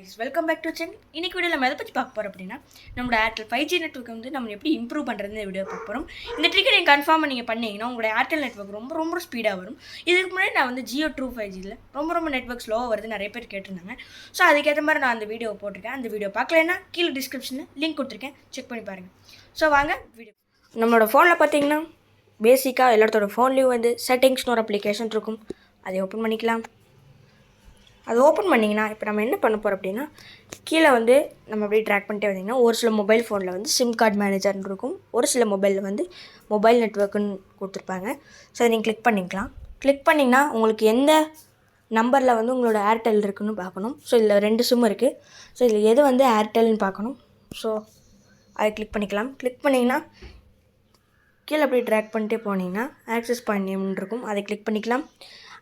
Guys welcome back to சென் இன்னைக்கு video நம்ம எதை பற்றி பார்க்க போகிறோம் அப்படின்னா நம்மளோட ஏர்டெல் ஃபைவ் ஜி நெட்ஒர்க் வந்து நம்ம எப்படி இம்ப்ரூவ் பண்ணுறதுன்னு வீடியோ பார்க்க போகிறோம் இந்த ட்ரிக்கை நீங்கள் கன்ஃபார்ம் நீங்கள் பண்ணிங்கன்னா உங்களோட ஏர்டெல் நெட்ஒர்க் ரொம்ப ரொம்ப ஸ்பீடாக வரும். இதுக்கு முன்னாடி நான் வந்து ஜியோ ட்ரூ ஃபைவ் ஜியில் ரொம்ப ரொம்ப நெட்ஒர்க் ஸ்லோவாக வருது நிறைய பேர் கேட்டிருந்தாங்க. ஸோ அதுக்கேற்ற மாதிரி நான் அந்த வீடியோ போட்டிருக்கேன். அந்த வீடியோ பார்க்கலன்னா கீழே டிஸ்கிரிப்ஷனில் லிங்க் கொடுத்துருக்கேன். செக் பண்ணி பாருங்கள் ஸோ வாங்க வீடியோ நம்மளோட ஃபோனில் பார்த்தீங்கன்னா பேசிக்காக எல்லாத்தோட ஃபோன்லேயும் வந்து செட்டிங்ஸ்னு ஒரு அப்ளிகேஷன் இருக்கும். அதை ஓப்பன் பண்ணிக்கலாம். அது ஓப்பன் பண்ணிங்கன்னா இப்போ நம்ம என்ன பண்ண போகிறோம் அப்படின்னா கீழே வந்து நம்ம அப்படியே ட்ராக் பண்ணிட்டே வந்தீங்கன்னா ஒரு சில மொபைல் ஃபோனில் வந்து சிம் கார்டு மேனேஜர்னு இருக்கும். ஒரு சில மொபைலில் வந்து மொபைல் நெட்ஒர்க்குன்னு கொடுத்துருப்பாங்க. ஸோ அதை நீங்கள் கிளிக் பண்ணிக்கலாம். கிளிக் பண்ணிங்கன்னா உங்களுக்கு எந்த நம்பரில் வந்து உங்களோட ஏர்டெல் இருக்குன்னு பார்க்கணும். ஸோ இதில் ரெண்டு சிம் இருக்குது ஸோ இதில் எது வந்து ஏர்டெல்னு பார்க்கணும். ஸோ அதை கிளிக் பண்ணிக்கலாம். கிளிக் பண்ணிங்கன்னா கீழே அப்படியே ட்ராக் பண்ணிட்டே போனீங்கன்னா ஆக்சஸ் பாயிண்ட் நேம்னு இருக்கும். அதை கிளிக் பண்ணிக்கலாம்.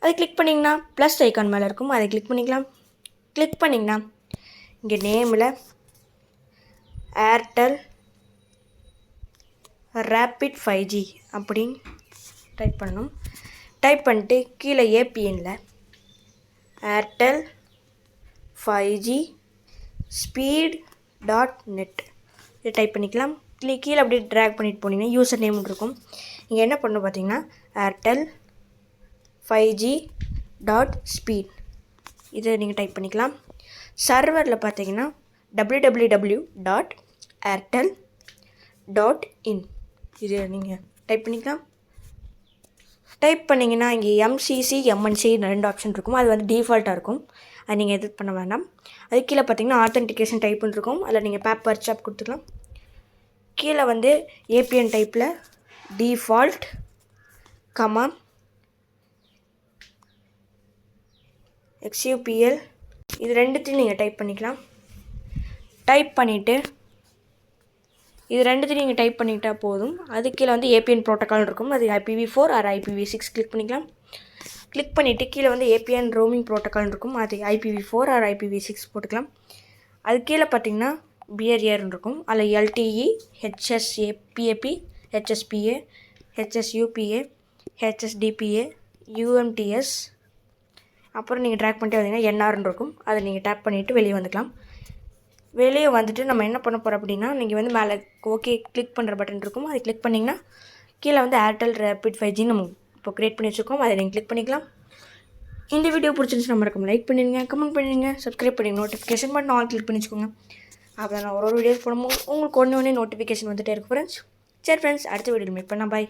அதை கிளிக் பண்ணிங்கன்னா ப்ளஸ் ஐக்கான் மேலே இருக்கும். அதை கிளிக் பண்ணிக்கலாம். கிளிக் பண்ணிங்கன்னா இங்கே நேமில் ஏர்டெல் ரேப்பிட் ஃபைவ் ஜி அப்படின்னு டைப் பண்ணணும். டைப் பண்ணிட்டு கீழே ஏபிஎனில் Airtel five G speed dot net இதை டைப் பண்ணிக்கலாம். கீழே கீழே அப்படியே ட்ராக் பண்ணிட்டு போனீங்கன்னா யூசர் நேம் இருக்கும். இங்கே என்ன பண்ணணும் பார்த்தீங்கன்னா Airtel five G dot speed இதை நீங்கள் டைப் பண்ணிக்கலாம். சர்வரில் பார்த்தீங்கன்னா W W W dot Airtel dot in இது நீங்கள் டைப் பண்ணிக்கலாம். டைப் பண்ணிங்கன்னா இங்கே எம்சிசி எம்என்சி ரெண்டு ஆப்ஷன் இருக்கும். அது வந்து டிஃபால்ட்டாக இருக்கும். அது நீங்கள் எது பண்ண வேண்டாம். அது கீழே பார்த்தீங்கன்னா ஆத்தென்டிகேஷன் டைப்புன்னு இருக்கும். அதில் நீங்கள் பேப்பர் சாப் கொடுத்துக்கலாம். கீழே வந்து ஏபிஎன் டைப்பில் டிஃபால்ட் கமா எக்ஸ்யூபிஎல் இது ரெண்டுத்தையும் நீங்கள் டைப் பண்ணிக்கலாம். டைப் பண்ணிவிட்டு இது ரெண்டுத்தையும் நீங்கள் டைப் பண்ணிக்கிட்டால் போதும். அது கீழே வந்து ஏபிஎன் ப்ரோட்டோக்கால் இருக்கும். அது IPv four or IPv six click பண்ணிக்கலாம். கிளிக் பண்ணிவிட்டு கீழே வந்து ஏபிஎன் ரோமிங் ப்ரோட்டோக்கால் இருக்கும். அது IPv four or IPv six போட்டுக்கலாம். அது கீழே பார்த்தீங்கன்னா பிஆர்ஏர்னு இருக்கும். அதில் LTE HSA PAP HSPA HSUPA HSDPA UMTS அப்புறம் நீங்கள் ட்ராக் பண்ணிட்டு வந்தீங்கன்னா என்ஆர்னு இருக்கும் அதை நீங்கள் டேப் பண்ணிவிட்டு வெளியே வந்துக்கலாம். வெளியே வந்துட்டு நம்ம என்ன பண்ண போகிறோம் அப்படின்னா நீங்கள் வந்து மேலே ஓகே கிளிக் பண்ணுற பட்டன் இருக்கும். அதை கிளிக் பண்ணிங்கன்னா கீழே வந்து ஏர்டெல் ரேபிட் ஃபைவ் ஜி நம்ம இப்போ க்ரியேட் பண்ணி வச்சுருக்கோம். அதை நீங்கள் கிளிக் பண்ணிக்கலாம். இந்த வீடியோ பிடிச்சிருந்துச்சு நம்ம இருக்கும் லைக் பண்ணிடுங்க கமெண்ட் பண்ணிடுங்க சப்ஸ்கிரைப் பண்ணிங்க நோட்டிஃபிகேஷன் பட்டன் ஆல் கிளிக் பண்ணி வச்சுக்கோங்க அப்போ நான் ஒரு ஒரு வீடியோஸ் போடும்போது உங்களுக்கு ஒன்று ஒன்று நோட்டிஃபிகேஷன் வந்துட்டே இருக்கு ஃப்ரெண்ட்ஸ் சரி ஃப்ரெண்ட்ஸ் அடுத்த வீடியோ மீட் பண்ணால் பாய்